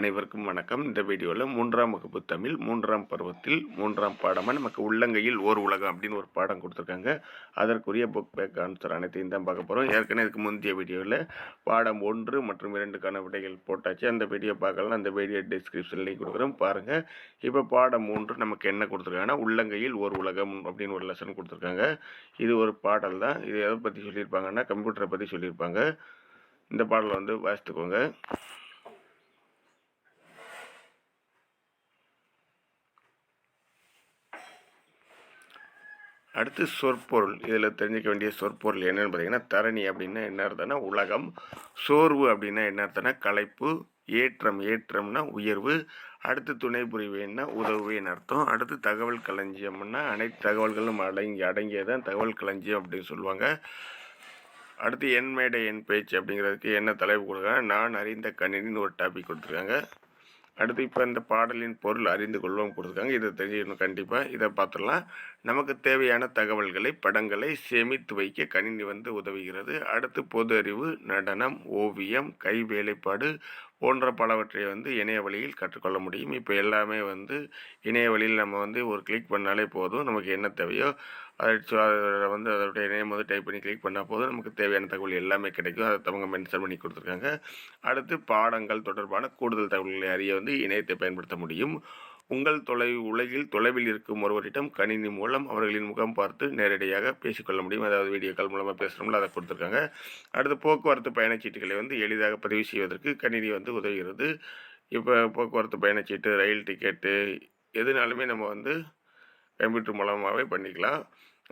அனைவருக்கும் வணக்கம். இந்த வீடியோவில் மூன்றாம் வகுப்பு தமிழ் மூன்றாம் பருவத்தில் மூன்றாம் பாடமாக நமக்கு உள்ளங்கையில் ஓர் உலகம் அப்படின்னு ஒரு பாடம் கொடுத்துருக்காங்க. அதற்குரிய புக் பேக் ஆன்சர் அனைத்தையும் தான் பார்க்க போகிறோம் ஏற்கனவே இதுக்கு முந்தைய வீடியோவில் பாடம் ஒன்று மற்றும் இரண்டுக்கான விடைகள் போட்டாச்சு. அந்த வீடியோ பார்க்கலாம். அந்த வீடியோ டிஸ்கிரிப்ஷன்லேயும் கொடுக்குறோம். பாருங்கள் இப்போ பாடம் மூன்று நமக்கு என்ன கொடுத்துருக்காங்கன்னா உள்ளங்கையில் ஓர் உலகம் அப்படின்னு ஒரு லெசன் கொடுத்துருக்காங்க. இது ஒரு பாடல் தான். இது எதை பற்றி சொல்லியிருப்பாங்கன்னா கம்ப்யூட்டரை பற்றி சொல்லியிருப்பாங்க. இந்த பாடலை வந்து வாசித்துக்கோங்க. அடுத்து சொற்பொருள். இதில் தெரிஞ்சிக்க வேண்டிய சொற்பொருள் என்னென்னு பார்த்தீங்கன்னா தரணி அப்படின்னா என்ன அர்த்தம்னா உலகம். சோர்வு அப்படின்னா என்ன அர்த்தம்னா களைப்பு. ஏற்றம் ஏற்றம்னா உயர்வு. அடுத்து துணை புரிவேன்னா உதவுவேன்னு அர்த்தம். அடுத்து தகவல் களஞ்சியம்னா அனைத்து தகவல்களும் அடங்கி அடங்கியதான் தகவல் களஞ்சியம் அப்படின்னு சொல்லுவாங்க. அடுத்து என் மேடை என் பேச்சு அப்படிங்கிறதுக்கு என்ன தலைப்பு கொடுக்குறாங்க? நான் அறிந்த கணினின்னு ஒரு டாபிக் கொடுத்துருக்காங்க. அடுத்து இப்போ இந்த பாடலின் பொருள் அறிந்து கொள்வோம் கொடுத்துருக்காங்க. இதை தெரிஞ்சுக்கணும் கண்டிப்பாக இதை பார்த்துடலாம். நமக்கு தேவையான தகவல்களை படங்களை சேமித்து வைக்க கணினி வந்து உதவுகிறது. அடுத்து பொது அறிவு நடனம் ஓவியம் கை வேலைப்பாடு போன்ற பலவற்றை வந்து இணைய வழியில் கற்றுக்கொள்ள முடியும். இப்போ எல்லாமே வந்து இணைய வழியில் நம்ம வந்து ஒரு கிளிக் பண்ணாலே போதும். நமக்கு என்ன தேவையோ அதை வந்து அதோடைய நேம் வந்து டைப் பண்ணி கிளிக் பண்ணால் போதும். நமக்கு தேவையான தகவல் எல்லாமே கிடைக்கும். அதை அவங்க மென்ஷன் பண்ணி கொடுத்துருக்காங்க. அடுத்து பாடங்கள் தொடர்பான கூடுதல் தகவல்களை அறிய வந்து இணையத்தை பயன்படுத்த முடியும். உங்கள் தொலை உலகில் தொலைவில் இருக்கும் ஒருவரிடம் கணினி மூலம் அவர்களின் முகம் பார்த்து நேரடியாக பேசிக்கொள்ள முடியும். அதாவது வீடியோ கால் மூலமாக பேசுகிறோம்ல அதை கொடுத்துருக்காங்க. அடுத்து போக்குவரத்து பயணச்சீட்டுகளை வந்து எளிதாக பதிவு செய்வதற்கு கணினி வந்து உதவுகிறது. இப்போ போக்குவரத்து பயணச்சீட்டு ரயில் டிக்கெட்டு எதுனாலுமே நம்ம வந்து கம்ப்யூட்டர் மூலமாகவே பண்ணிக்கலாம்.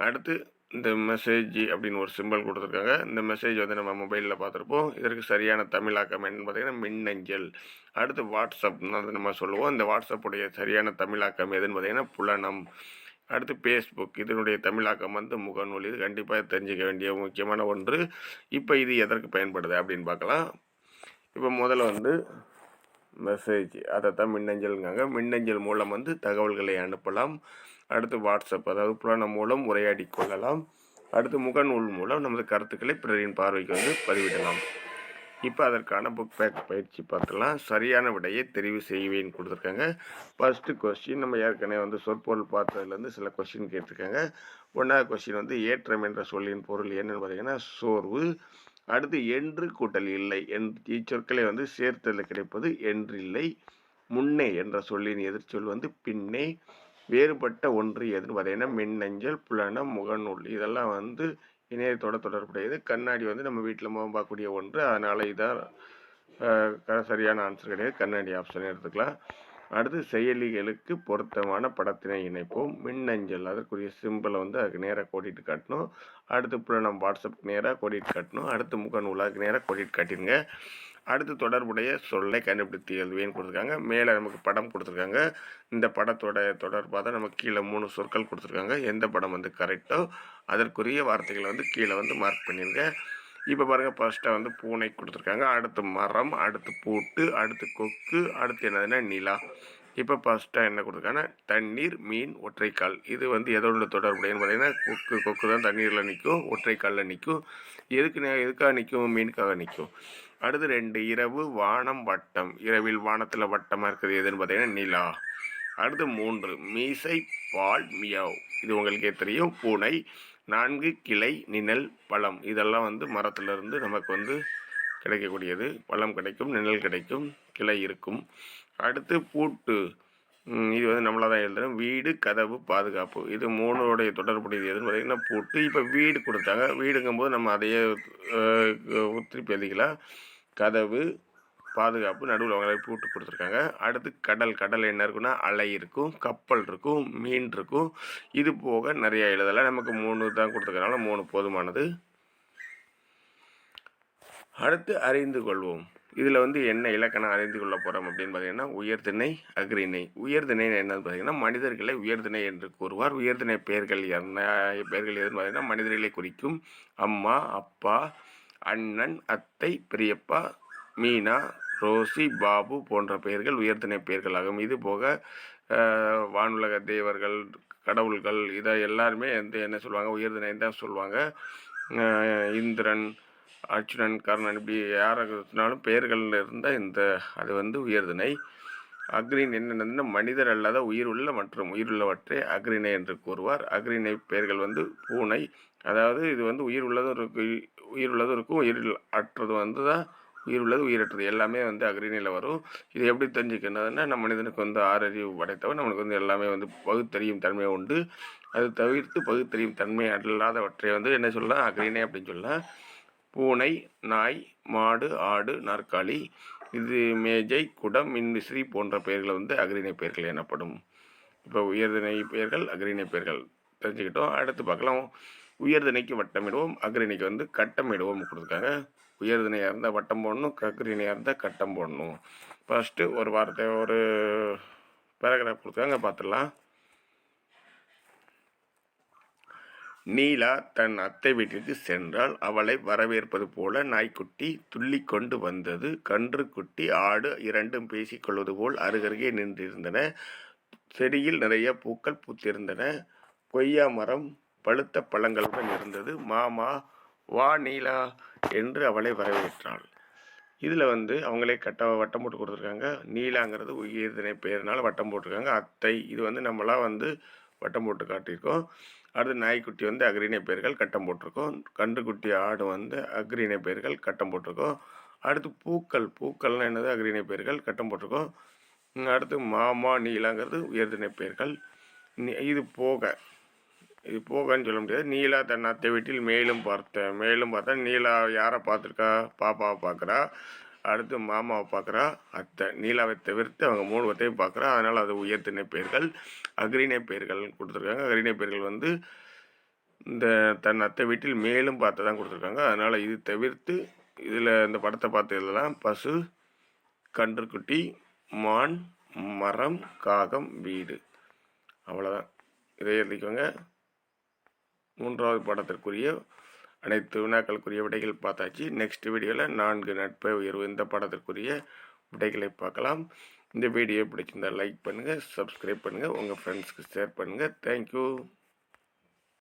அடுத்து இந்த மெசேஜ் அப்படின்னு ஒரு சிம்பல் கொடுத்துருக்காங்க. இந்த மெசேஜ் வந்து நம்ம மொபைலில் பார்த்துருப்போம். இதற்கு சரியான தமிழாக்கம் என்னன்னு பார்த்தீங்கன்னா மின்னஞ்சல். அடுத்து வாட்ஸ்அப்னு வந்து நம்ம சொல்லுவோம். இந்த வாட்ஸ்அப்புடைய சரியான தமிழாக்கம் எதுன்னு பார்த்தீங்கன்னா புலனம். அடுத்து ஃபேஸ்புக் இதனுடைய தமிழாக்கம் வந்து முகநூல். இது கண்டிப்பாக தெரிஞ்சுக்க வேண்டிய முக்கியமான ஒன்று. இப்போ இது எதற்கு பயன்படுது அப்படின்னு பார்க்கலாம். இப்போ முதல்ல வந்து மெசேஜ் அதை தான் மின்னஞ்சல்ங்காங்க மின்னஞ்சல் மூலம் வந்து தகவல்களை அனுப்பலாம். அடுத்து வாட்ஸ்அப் அதாவது புராணம் மூலம் உரையாடி கொள்ளலாம். அடுத்து முகநூல் மூலம் நமது கருத்துக்களை பிறரின் பார்வைக்கு வந்து பதிவிடலாம். இப்போ அதற்கான புக் பேக் பயிற்சி பார்த்துலாம் சரியான விடையை தெரிவு செய்வேன் கொடுத்துருக்காங்க. ஃபஸ்ட்டு கொஸ்டின் நம்ம ஏற்கனவே வந்து சொற்பொருள் பார்த்ததுலேருந்து சில கொஸ்டின் கேட்டிருக்காங்க. ஒன்றாவது கொஸ்டின் வந்து ஏற்றம் என்ற சொல்லின் பொருள் என்னென்னு பார்த்தீங்கன்னா சோர்வு. அடுத்து என்று கூட்டல் இல்லை. என் இச்சொற்களை வந்து சேர்த்ததில் கிடைப்பது என்றில்லை. முன்னே என்ற சொல்லின் எதிர்ச்சொல் வந்து பின்னே வேறுபட்ட ஒன்று எதுன்னு பார்த்தீங்கன்னா மின்னஞ்சல் புலனம் முகநூல். இதெல்லாம் வந்து இணையத்தோட தொடர்புடையது. கண்ணாடி வந்து நம்ம வீட்டில் முகம் பார்க்கக்கூடிய ஒன்று. அதனால் இதான் சரியான ஆன்சர் கிடையாது. கண்ணாடி ஆப்ஷன் எடுத்துக்கலாம். அடுத்து செயலிகளுக்கு பொருத்தமான படத்தினை இணைப்போம். மின்னஞ்சல். அதற்குரிய சிம்பிளை வந்து அதுக்கு நேராக கோடிட்டு காட்டணும். அடுத்து புலனம் வாட்ஸ்அப் நேராக கோடிட்டு கட்டணும் அடுத்து முக அதுக்கு நேராக கோடிட்டு கட்டிடுங்க அடுத்து தொடர்புடைய சொல்லை கண்டுபிடித்து எழுதுவேன்னு கொடுத்துருக்காங்க. மேலே நமக்கு படம் கொடுத்துருக்காங்க. இந்த படத்தோட தொடர்பாக தான் நமக்கு கீழே மூணு சொற்கள் கொடுத்துருக்காங்க. எந்த படம் வந்து கரெக்டோ அதற்குரிய வார்த்தைகளை வந்து கீழே வந்து மார்க் பண்ணிடுங்க இப்போ பாருங்கள் ஃபர்ஸ்ட்டாக வந்து பூனை கொடுத்துருக்காங்க. அடுத்து மரம் அடுத்து பூட்டு அடுத்து கொக்கு அடுத்து என்னதுன்னா நிலா. இப்போ ஃபர்ஸ்ட்டாக என்ன கொடுத்துருக்காங்கன்னா தண்ணீர் மீன் ஒற்றைக்கால். இது வந்து எதோட தொடர்புடையன்னு பார்த்தீங்கன்னா கொக்கு கொக்கு தான் தண்ணீரில் நிற்கும் ஒற்றைக்காலில் நிற்கும் எதுக்கு எதுக்காக நிற்கும் மீனுக்காக நிற்கும் அடுத்து ரெண்டு இரவு வானம் வட்டம். இரவில் வானத்தில் வட்டமாக இருக்குது எதுன்னு பார்த்தீங்கன்னா நிலா. அடுத்து மூன்று மீசை பால் மியாவ். இது உங்களுக்கே தெரியும். பூனை நான்கு கிளை நிழல் பழம். இதெல்லாம் வந்து மரத்திலிருந்து நமக்கு வந்து கிடைக்கக்கூடியது. பழம் கிடைக்கும் நிழல் கிடைக்கும் கிளை இருக்கும். அடுத்து பூட்டு. இது வந்து நம்மளாக தான் எழுதுறோம். வீடு கதவு பாதுகாப்பு. இது மூணுடைய தொடர்புடையது எதுன்னு பார்த்தீங்கன்னா பூட்டு. இப்போ வீடு கொடுத்தாங்க. வீடுங்கும்போது நம்ம அதையே திருப்பி எழுதிக்கலாம். கதவு பாதுகாப்பு நடுவில் அவங்களே பூட்டு கொடுத்துருக்காங்க. அடுத்து கடல். கடல் என்ன இருக்குன்னா அலை இருக்கும் கப்பல் இருக்கும் மீன் இருக்கும். இது போக நிறைய எழுதலாம். நமக்கு மூணு தான் கொடுத்துருக்கனால மூணு போதுமானது. அடுத்து அறிந்து கொள்வோம். இதில் வந்து என்ன இலக்கணம் அறிந்து கொள்ள போகிறோம் அப்படின்னு பார்த்தீங்கன்னா உயர்திணை அக்ரிணை உயர்திணை என்னன்னு பார்த்தீங்கன்னா மனிதர்களை உயர்திணை என்று கூறுவார். உயர்திணை பெயர்கள் என்ன பெயர்கள் எதுன்னு பார்த்தீங்கன்னா மனிதர்களை குறிக்கும். அம்மா அப்பா அண்ணன் அத்தை பெரியப்பா மீனா ரோசி பாபு போன்ற பெயர்கள் உயர்திணை பெயர்களாகும். இது போக வானுலக தேவர்கள் கடவுள்கள் இதை எல்லாருமே வந்து என்ன சொல்லுவாங்க? உயர்திணை தான் சொல்லுவாங்க. இந்திரன் அர்ச்சுனன் கர்ணன் இப்படி யாராக இருந்தாலும் பெயர்களில் இருந்தால் இந்த அது வந்து உயர்திணை அக்ரின் என்னென்னா மனிதர் அல்லாத உயிர் உள்ள மற்றும் உயிருள்ளவற்றை அக்ரிணை என்று கூறுவார். அக்ரிணை பெயர்கள் வந்து பூனை. அதாவது இது வந்து உயிர் உள்ளதும் இருக்கு உயிர் உள்ளதும் இருக்கும் உயிர் அற்றது வந்து தான் உயிர் உள்ளது உயிரற்றது எல்லாமே வந்து அக்ரிணையில் வரும். இது எப்படி தெரிஞ்சுக்கணுதுன்னா நம்ம மனிதனுக்கு வந்து ஆறறிவு படைத்தவன். நம்மளுக்கு வந்து எல்லாமே வந்து பகுத்தறியும் தன்மை உண்டு. அது தவிர்த்து பகுத்தறியும் தன்மை அல்லாதவற்றை வந்து என்ன சொல்லலாம்? அக்ரிணை அப்படின்னு சொல்லலாம். பூனை நாய் மாடு ஆடு நாற்காலி இது மேஜை குடம் மின்விசிறி போன்ற பெயர்கள் வந்து அக்ரிணை பெயர்கள் எனப்படும். இப்போ உயர்திணை பெயர்கள் அக்ரிணை பெயர்கள் தெரிஞ்சுக்கிட்டோம். அடுத்து பார்க்கலாம். உயர்திணைக்கு வட்டமிடுவோம். அக்ரிணைக்கு வந்து கட்டமிடுவோம் கொடுத்துருக்காங்க. உயர்திணையாக இருந்தால் வட்டம் போடணும் அக்ரிணையாக இருந்தால் கட்டம் போடணும். ஃபஸ்ட்டு ஒரு வார்த்தை ஒரு பேராகிராஃப் கொடுத்துருக்காங்க. பார்த்துடலாம். நீலா தன் அத்தை வீட்டிற்கு சென்றால் அவளை வரவேற்பது போல நாய்க்குட்டி துள்ளி கொண்டு வந்தது. கன்று குட்டி ஆடு இரண்டும் பேசிக்கொள்வது போல் அருகருகே நின்றிருந்தன. செடியில் நிறைய பூக்கள் பூத்திருந்தன. கொய்யா மரம் பழுத்த பழங்களுடன் இருந்தது. மாமா வா நீலா என்று அவளை வரவேற்றாள். இதில் வந்து அவங்களே கட்ட வட்டம் போட்டு கொடுத்துருக்காங்க. நீலாங்கிறது உயிர்தினை பேரனால் வட்டம் போட்டிருக்காங்க. அத்தை இது வந்து நம்மளாம் வந்து வட்டம் போட்டு காட்டியிருக்கோம். அடுத்து நாய்க்குட்டி வந்து அக்ரிணை பெயர்கள் கட்டம் போட்டிருக்கோம். கன்றுக்குட்டி ஆடு வந்து அக்ரிணை பெயர்கள் கட்டம் போட்டிருக்கோம். அடுத்து பூக்கள் பூக்கள்னால் என்னது? அக்ரிணை பெயர்கள் கட்டம் போட்டிருக்கோம். அடுத்து மாமா நீலாங்கிறது உயர்திணை பெயர்கள். இது போக இது போகன்னு சொல்ல முடியாது. நீலா தன் அத்தை வீட்டில் மேலும் பார்த்தேன் மேலும் பார்த்தா நீலா யாரை பார்த்துருக்கா? பாப்பாவை பார்க்குறா. அடுத்து மாமாவை பார்க்குறா அத்தை நீலாவை தவிர்த்து அவங்க மூணு பத்தையும் பார்க்குறா. அதனால் அது உயர்த்தினை பெயர்கள் அக்ரிணை பெயர்கள் கொடுத்துருக்காங்க. அக்ரிணை பெயர்கள் வந்து இந்த தன் அத்தை வீட்டில் மேலும் பார்த்து தான் கொடுத்துருக்காங்க. அதனால் இது தவிர்த்து இதில் இந்த படத்தை பார்த்து இதெல்லாம் பசு கன்றுக்குட்டி மான் மரம் காகம் வீடு. அவ்வளோதான் இதை எழுதிக்கோங்க. மூன்றாவது படத்திற்குரிய அனைத்து வினாக்களுக்குரிய விடைகள் பார்த்தாச்சு. நெக்ஸ்ட் வீடியோவில் நான்கு நட்பை உயர்வு இந்த பாடத்திற்குரிய விடைகளை பார்க்கலாம். இந்த வீடியோ பிடிச்சிருந்தால் லைக் பண்ணுங்கள் சப்ஸ்கிரைப் பண்ணுங்கள் உங்கள் ஃப்ரெண்ட்ஸ்க்கு ஷேர் பண்ணுங்கள் தேங்க்யூ